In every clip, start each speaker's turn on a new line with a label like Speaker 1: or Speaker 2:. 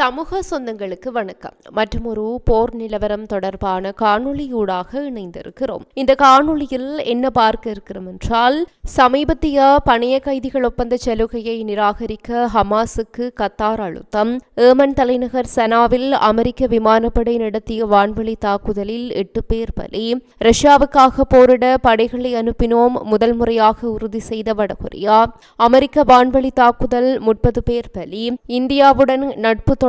Speaker 1: சமூக சொந்தங்களுக்கு வணக்கம். மற்றும் ஒரு போர் நிலவரம் தொடர்பான காணொளியூடாக இணைந்திருக்கிறோம். இந்த காணொளியில் என்ன பார்க்க இருக்கிறோம் என்றால் சமீபத்திய பணைய கைதிகள் ஒப்பந்த சலுகையை நிராகரிக்க ஹமாஸுக்கு கத்தார் அழுத்தம். ஏமன் தலைநகர் சனாவில் அமெரிக்க விமானப்படை நடத்திய வான்வழி தாக்குதலில் எட்டு பேர் பலி. ரஷ்யாவுக்காக போரிட படைகளை அனுப்பினோம். முதல் முறையாக உறுதி செய்த வடகொரியா. அமெரிக்க வான்வழி தாக்குதல் முப்பது பேர் பலி. இந்தியாவுடன் நட்பு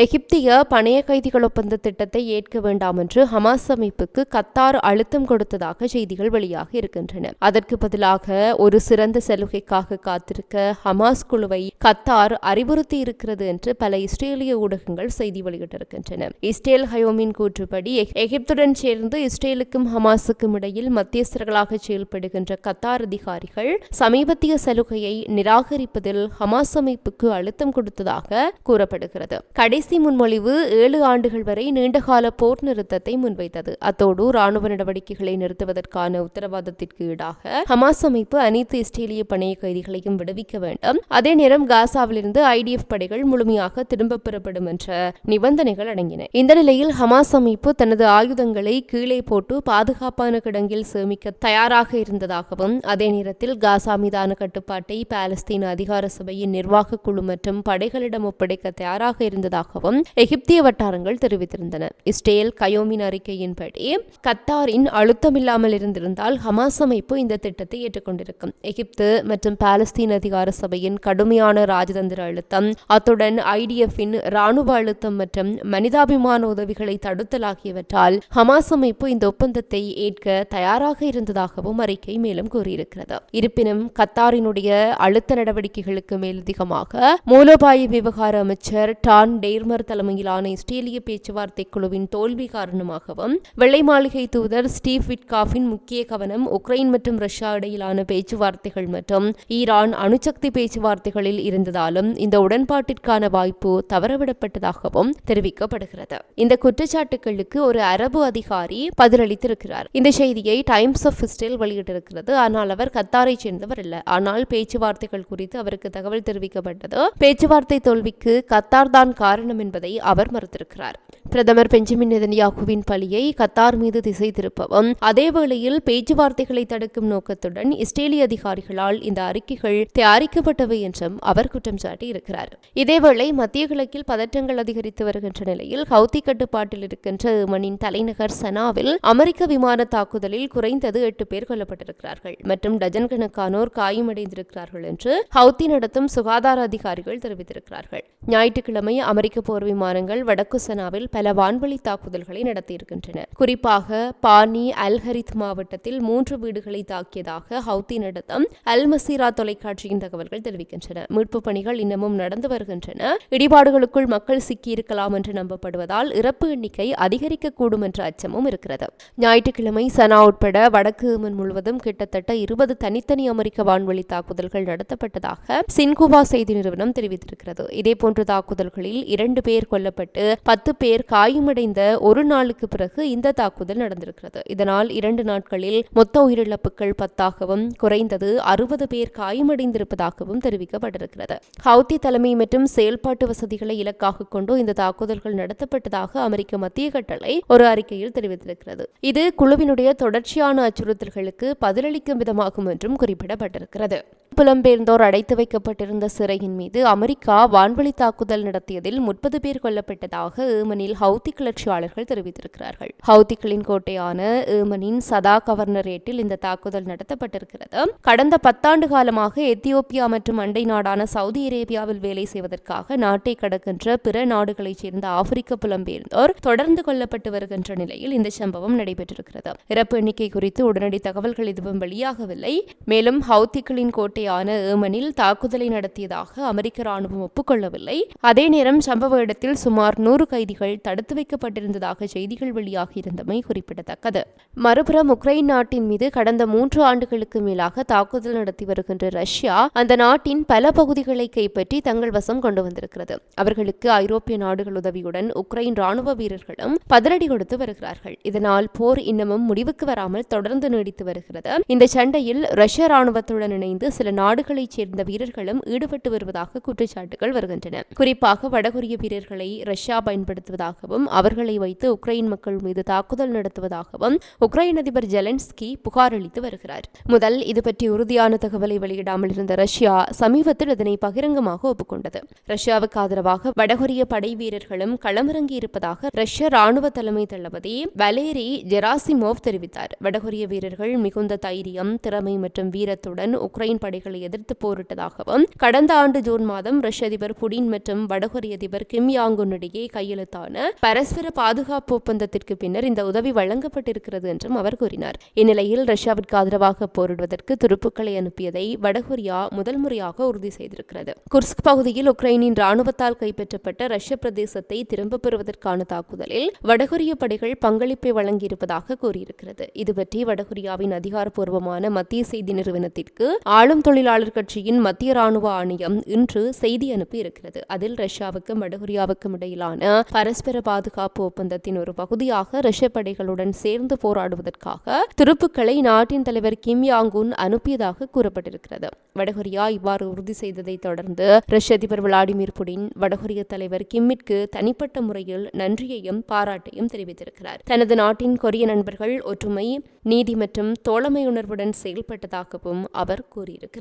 Speaker 1: எகிப்திய பணைய கைதிகள் ஒப்பந்த திட்டத்தை ஏற்க வேண்டாம் என்று ஹமாஸ் அமைப்புக்கு கத்தார் அழுத்தம் கொடுத்ததாக செய்திகள் வெளியாக இருக்கின்றன. அதற்கு பதிலாக ஒரு சிறந்த சலுகைக்காக காத்திருக்க ஹமாஸ் குழுவை கத்தார் அறிவுறுத்தி இருக்கிறது என்று பல இஸ்ரேலிய ஊடகங்கள் செய்தி வெளியிட்டிருக்கின்றன. இஸ்ரேல் ஹயோமின் கூற்றுப்படி எகிப்துடன் சேர்ந்து இஸ்ரேலுக்கும் ஹமாஸுக்கும் இடையில் மத்தியஸ்தர்களாக செயல்படுகின்ற கத்தார் அதிகாரிகள் சமீபத்திய சலுகையை நிராகரிப்பதில் ஹமாஸ் அமைப்புக்கு அழுத்தம் கொடுத்ததாக கூறப்படுகிறது. கடை கடைசி முன்மொழிவு ஏழு ஆண்டுகள் வரை நீண்டகால போர் நிறுத்தத்தை முன்வைத்தது. அத்தோடு ராணுவ நடவடிக்கைகளை நிறுத்துவதற்கான உத்தரவாதத்திற்கு ஈடாக ஹமாஸ் அமைப்பு அனைத்து இஸ்ரேலிய பணைய கைதிகளையும் விடுவிக்க வேண்டும். அதே நேரம் காசாவிலிருந்து ஐடிஎஃப் படைகள் முழுமையாக திரும்பப் பெறப்படும் என்ற நிபந்தனைகள் அடங்கின. இந்த நிலையில் ஹமாஸ் அமைப்பு தனது ஆயுதங்களை கீழே போட்டு பாதுகாப்பான கிடங்கில் சேமிக்க தயாராக இருந்ததாகவும் அதே நேரத்தில் காசா மீதான கட்டுப்பாட்டை பாலஸ்தீன அதிகார சபையின் நிர்வாக குழு மற்றும் படைகளிடம் ஒப்படைக்க தயாராக இருப்பதாகவும் எகிப்திய வட்டாரங்கள் தெரிவித்திருந்தன. இஸ்ரேல் கயோமின் அறிக்கையின்படி கத்தாரின் அழுத்தமில்லாமல் இருந்திருந்தால் ஹமாஸ் அமைப்பு இந்த திட்டத்தை ஏற்றுக்கொண்டிருக்கும். எகிப்து மற்றும் பாலஸ்தீன் அதிகார சபையின் கடுமையான ராஜதந்திர அழுத்தம் அத்துடன் ஐடிஎஃப்பின் இராணுவ அழுத்தம் மற்றும் மனிதாபிமான உதவிகளை தடுத்தல் ஆகியவற்றால் ஹமாஸ் அமைப்பு இந்த ஒப்பந்தத்தை ஏற்க தயாராக இருந்ததாகவும் அறிக்கை மேலும் கூறியிருக்கிறது. இருப்பினும் கத்தாரினுடைய அழுத்த நடவடிக்கைகளுக்கு மேலதிகமாக மூலோபாய விவகார அமைச்சர் டான் டேர்மர் தலைமையிலான இஸ்ரேலிய பேச்சுவார்த்தை குழுவின் தோல்வி காரணமாகவும் வெள்ளை மாளிகை தூதர் ஸ்டீவ் விட்காஃபின் முக்கிய கவனம் உக்ரைன் மற்றும் ரஷ்யா இடையிலான பேச்சுவார்த்தைகள் மற்றும் ஈரான் அணுசக்தி பேச்சுவார்த்தைகளில் இருந்ததாலும் இந்த உடன்பாட்டிற்கான வாய்ப்பு தவறவிடப்பட்டதாகவும் தெரிவிக்கப்படுகிறது. இந்த குற்றச்சாட்டுகளுக்கு ஒரு அரபு அதிகாரி பதிலளித்திருக்கிறார். இந்த செய்தியை டைம்ஸ் ஆஃப் இஸ்ரேல் வெளியிட்டிருக்கிறது. ஆனால் அவர் கத்தாரை சேர்ந்தவர் அல்ல ஆனால் பேச்சுவார்த்தைகள் குறித்து அவருக்கு தகவல் தெரிவிக்கப்பட்டது. பேச்சுவார்த்தை தோல்விக்கு கத்தார் தான் காரணம் என்பதை அவர் மறுத்திருக்கிறார். பிரதமர் பெஞ்சமின் நெதன்யாகுவின் பழியை கத்தார் மீது திசை திருப்பவும் அதேவேளையில் பேச்சுவார்த்தைகளை தடுக்கும் நோக்கத்துடன் இஸ்ரேலிய அதிகாரிகளால் இந்த அறிக்கைகள் தயாரிக்கப்பட்டவை என்றும் அவர் குற்றம் சாட்டியிருக்கிறார். இதேவேளை மத்திய கிழக்கில் பதற்றங்கள் அதிகரித்து வருகின்ற நிலையில் ஹவுத்தி கட்டுப்பாட்டில் இருக்கின்ற ஏமனின் தலைநகர் சனாவில் அமெரிக்க விமான தாக்குதலில் குறைந்தது எட்டு பேர் கொல்லப்பட்டிருக்கிறார்கள். மற்றும் டஜன் கணக்கானோர் காயமடைந்திருக்கிறார்கள் என்று ஹவுத்தி நடத்தும் சுகாதார அதிகாரிகள் தெரிவித்திருக்கிறார்கள். ஞாயிற்றுக்கிழமை அமெரிக்க போர் விமானங்கள் வடக்கு சனாவில் பல வான்வழி தாக்குதல்களை நடத்தியிருக்கின்றன. குறிப்பாக பானி அல்ஹரித் மாவட்டத்தில் மூன்று வீடுகளை தாக்கியதாக ஹவுத்தி நடத்தம் அல் மசீரா தொலைக்காட்சியின் தகவல்கள் தெரிவிக்கின்றன. மீட்பு பணிகள் இன்னமும் நடந்து வருகின்றன. இடிபாடுகளுக்குள் மக்கள் சிக்கியிருக்கலாம் என்று நம்பப்படுவதால் இறப்பு எண்ணிக்கை அதிகரிக்கக்கூடும் என்ற அச்சமும் இருக்கிறது. ஞாயிற்றுக்கிழமை சனா உட்பட வடக்கு ஏமன் முழுவதும் கிட்டத்தட்ட இருபது தனித்தனி அமெரிக்க வான்வழி தாக்குதல்கள் நடத்தப்பட்டதாக சின்குவா செய்தி நிறுவனம் தெரிவித்திருக்கிறது. இதேபோன்ற தாக்குதல்களில் இரண்டு பேர் கொல்லப்பட்டு பத்து பேர் காயமடைந்த ஒரு நாளுக்கு பிறகு இந்த தாக்குதல் நடந்திருக்கிறது. இதனால் இரண்டு நாட்களில் மொத்த உயிரிழப்புகள் பத்தாகவும் குறைந்தது அறுபது பேர் காயமடைந்திருப்பதாகவும் தெரிவிக்கப்பட்டிருக்கிறது. ஹவுத்தி தலைமை மற்றும் செயல்பாட்டு வசதிகளை இலக்காக கொண்டு இந்த தாக்குதல்கள் நடத்தப்பட்டதாக அமெரிக்க மத்திய கட்டளை ஒரு அறிக்கையில் தெரிவித்திருக்கிறது. இது குழுவினுடைய தொடர்ச்சியான அச்சுறுத்தல்களுக்கு பதிலளிக்கும் விதமாகும் என்றும் குறிப்பிடப்பட்டிருக்கிறது. புலம்பெயர்ந்தோர் அடைத்து வைக்கப்பட்டிருந்த சிறையின் மீது அமெரிக்கா வான்வழி தாக்குதல் நடத்தியதில் முப்பது பேர் கொல்லப்பட்டதாக ஏமனில் ஹவுத்தி கிளர்ச்சியாளர்கள் தெரிவித்திருக்கிறார்கள். ஹவுத்திகளின் கோட்டையான ஏமனின் சதா கவர்னரேட்டில் இந்த தாக்குதல் நடத்தப்பட்டிருக்கிறது. கடந்த பத்தாண்டு காலமாக எத்தியோப்பியா மற்றும் அண்டை நாடான சவுதி அரேபியாவில் வேலை செய்வதற்காக நாட்டை கடக்கின்ற பிற நாடுகளைச் சேர்ந்த ஆப்பிரிக்க புலம்பெயர்ந்தோர் தொடர்ந்து கொல்லப்பட்டு வருகின்ற நிலையில் இந்த சம்பவம் நடைபெற்றிருக்கிறது. இறப்பு எண்ணிக்கை குறித்து உடனடி தகவல்கள் எதுவும் வெளியாகவில்லை. மேலும் ஹவுத்திகளின் கோட்டை கோட்டையான ஏமனில் தாக்குதலை நடத்தியதாக அமெரிக்க ராணுவம் ஒப்புக்கொள்ளவில்லை. அதே நேரம் சம்பவ இடத்தில் சுமார் நூறு கைதிகள் தடுத்து வைக்கப்பட்டிருந்ததாக செய்திகள் வெளியாகி இருந்தமை குறிப்பிடத்தக்கது. மறுபுறம் உக்ரைன் நாட்டின் மீது கடந்த மூன்று ஆண்டுகளுக்கு மேலாக தாக்குதல் நடத்தி வருகின்ற ரஷ்யா அந்த நாட்டின் பல பகுதிகளை கைப்பற்றி தங்கள் வசம் கொண்டு வந்திருக்கிறது. அவர்களுக்கு ஐரோப்பிய நாடுகள் உதவியுடன் உக்ரைன் ராணுவ வீரர்களும் பதிலடி கொடுத்து வருகிறார்கள். இதனால் போர் இன்னமும் முடிவுக்கு வராமல் தொடர்ந்து நீடித்து வருகிறது. இந்த சண்டையில் ரஷ்ய ராணுவத்துடன் இணைந்து சில நாடுகளைச் சேர்ந்த வீரர்களும் ஈடுபட்டு வருவதாக குற்றச்சாட்டுகள் வருகின்றன. குறிப்பாக வடகொரிய வீரர்களை ரஷ்யா பயன்படுத்துவதாகவும் அவர்களை வைத்து உக்ரைன் மக்கள் மீது தாக்குதல் நடத்துவதாகவும் உக்ரைன் அதிபர் ஜெலன்ஸ்கி புகார் அளித்து வருகிறார். முதல் இது பற்றி உறுதியான தகவலை வெளியிடாமல் இருந்த ரஷ்யா சமீபத்தில் இதனை பகிரங்கமாக ஒப்புக்கொண்டது. ரஷ்யாவுக்கு ஆதரவாக வடகொரிய படை வீரர்களும் களமிறங்கி இருப்பதாக ரஷ்ய ராணுவ தலைமை தளபதி வலேரி ஜெராசிமோவ் தெரிவித்தார். வடகொரிய வீரர்கள் மிகுந்த தைரியம் திறமை மற்றும் வீரத்துடன் உக்ரைன் படை படைகளை எதிர்த்து போரிட்டதாகவும் கடந்த ஆண்டு ஜூன் மாதம் ரஷ்ய அதிபர் புடின் மற்றும் வடகொரிய அதிபர் கிம் யாங்குன் இடையே கையெழுத்தான பரஸ்பர பாதுகாப்பு ஒப்பந்தத்திற்கு பின்னர் இந்த உதவி வழங்கப்பட்டிருக்கிறது என்றும் அவர் கூறினார். இந்நிலையில் ரஷ்யாவிற்கு ஆதரவாக போரிடுவதற்கு துருப்புக்களை அனுப்பியதை வடகொரியா முதல் முறையாக உறுதி செய்திருக்கிறது. குர்ஸ்க் பகுதியில் உக்ரைனின் ராணுவத்தால் கைப்பற்றப்பட்ட ரஷ்ய பிரதேசத்தை திரும்பப் பெறுவதற்கான தாக்குதலில் வடகொரிய படைகள் பங்களிப்பை வழங்கியிருப்பதாக கூறியிருக்கிறது. இதுபற்றி வடகொரியாவின் அதிகாரப்பூர்வமான மத்திய செய்தி நிறுவனத்திற்கு ஆளும் தொழிலாளர் கட்சியின் மத்திய ராணுவ ஆணையம் இன்று செய்தி அனுப்பி இருக்கிறது அதில் ரஷ்யாவுக்கும் வடகொரியாவுக்கும் இடையிலான பரஸ்பர பாதுகாப்பு ஒப்பந்தத்தின் ஒரு பகுதியாக ரஷ்ய படைகளுடன் சேர்ந்து போராடுவதற்காக துருப்புக்களை நாட்டின் தலைவர் கிம் யாங்குன் அனுப்பியதாக கூறப்பட்டிருக்கிறது. வடகொரியா இவ்வாறு உறுதி செய்ததை தொடர்ந்து ரஷ்ய அதிபர் விளாடிமிர் புடின் வடகொரிய தலைவர் கிம்மிற்கு தனிப்பட்ட முறையில் நன்றியையும் பாராட்டையும் தெரிவித்திருக்கிறார். தனது நாட்டின் கொரிய நண்பர்கள் ஒற்றுமை நீதி மற்றும் தோழமையுணர்வுடன் செயல்பட்டதாகவும் அவர் கூறியிருக்கிறார்.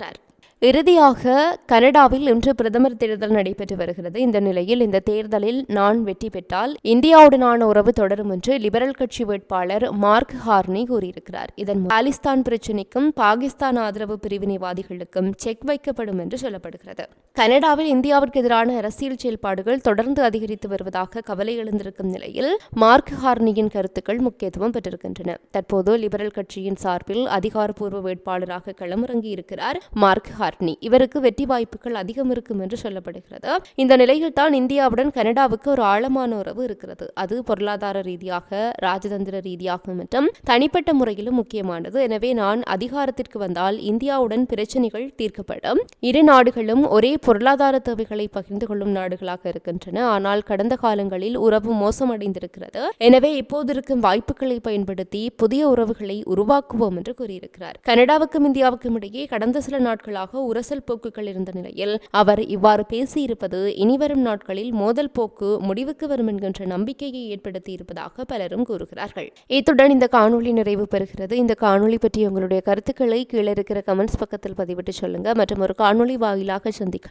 Speaker 1: இறுதியாக கனடாவில் இன்று பிரதமர் தேர்தல் நடைபெற்று வருகிறது. இந்த நிலையில் இந்த தேர்தலில் நான் வெற்றி பெற்றால் இந்தியாவுடனான உறவு தொடரும் என்று லிபரல் கட்சி வேட்பாளர் மார்க் ஹார்னி கூறியிருக்கிறார். இதன் பாலிஸ்தான் பிரச்சினைக்கும் பாகிஸ்தான் ஆதரவு பிரிவினைவாதிகளுக்கும் செக் வைக்கப்படும் என்று சொல்லப்படுகிறது. கனடாவில் இந்தியாவிற்கு எதிரான அரசியல் செயல்பாடுகள் தொடர்ந்து அதிகரித்து வருவதாக கவலை எழுந்திருக்கும் நிலையில் மார்க் ஹார்னியின் கருத்துக்கள் முக்கியத்துவம் பெற்றிருக்கின்றன. தற்போது லிபரல் கட்சியின் சார்பில் அதிகாரப்பூர்வ வேட்பாளராக களமிறங்கி இருக்கிறார் மார்க் ஹார்னி. இவருக்கு வெற்றி வாய்ப்புகள் அதிகம் இருக்கும் என்று சொல்லப்படுகிறது. இந்த நிலையில் தான் இந்தியாவுடன் கனடாவுக்கு ஒரு ஆழமான உறவு இருக்கிறது. அது பொருளாதார ரீதியாக ராஜதந்திர ரீதியாக மற்றும் தனிப்பட்ட முறையிலும் முக்கியமானது. எனவே நான் அதிகாரத்திற்கு வந்தால் இந்தியாவுடன் பிரச்சனைகள் தீர்க்கப்படும். இரு நாடுகளும் ஒரே பொருளாதார தேவைகளை பகிர்ந்து கொள்ளும் நாடுகளாக இருக்கின்றன. ஆனால் கடந்த காலங்களில் உறவு மோசமடைந்திருக்கிறது. எனவே இப்போது இருக்கும் வாய்ப்புகளை பயன்படுத்தி புதிய உறவுகளை உருவாக்குவோம் என்று கூறியிருக்கிறார். கனடாவுக்கும் இந்தியாவுக்கும் இடையே கடந்த சில நாட்களாக உரசல் போக்குகள் இருந்த நிலையில் அவர் இவ்வாறு பேசியிருப்பது இனிவரும் நாட்களில் மோதல் போக்கு முடிவுக்கு வரும் என்கின்ற நம்பிக்கையை ஏற்படுத்தி இருப்பதாக பலரும் கூறுகிறார்கள். இத்துடன் இந்த காணொளி நிறைவு பெறுகிறது. இந்த காணொளி பற்றி உங்களுடைய கருத்துக்களை கீழே இருக்கிற கமெண்ட்ஸ் பக்கத்தில் பதிவிட்டு சொல்லுங்க. மற்றும் ஒரு காணொளி வாயிலாக சந்திக்கலாம்.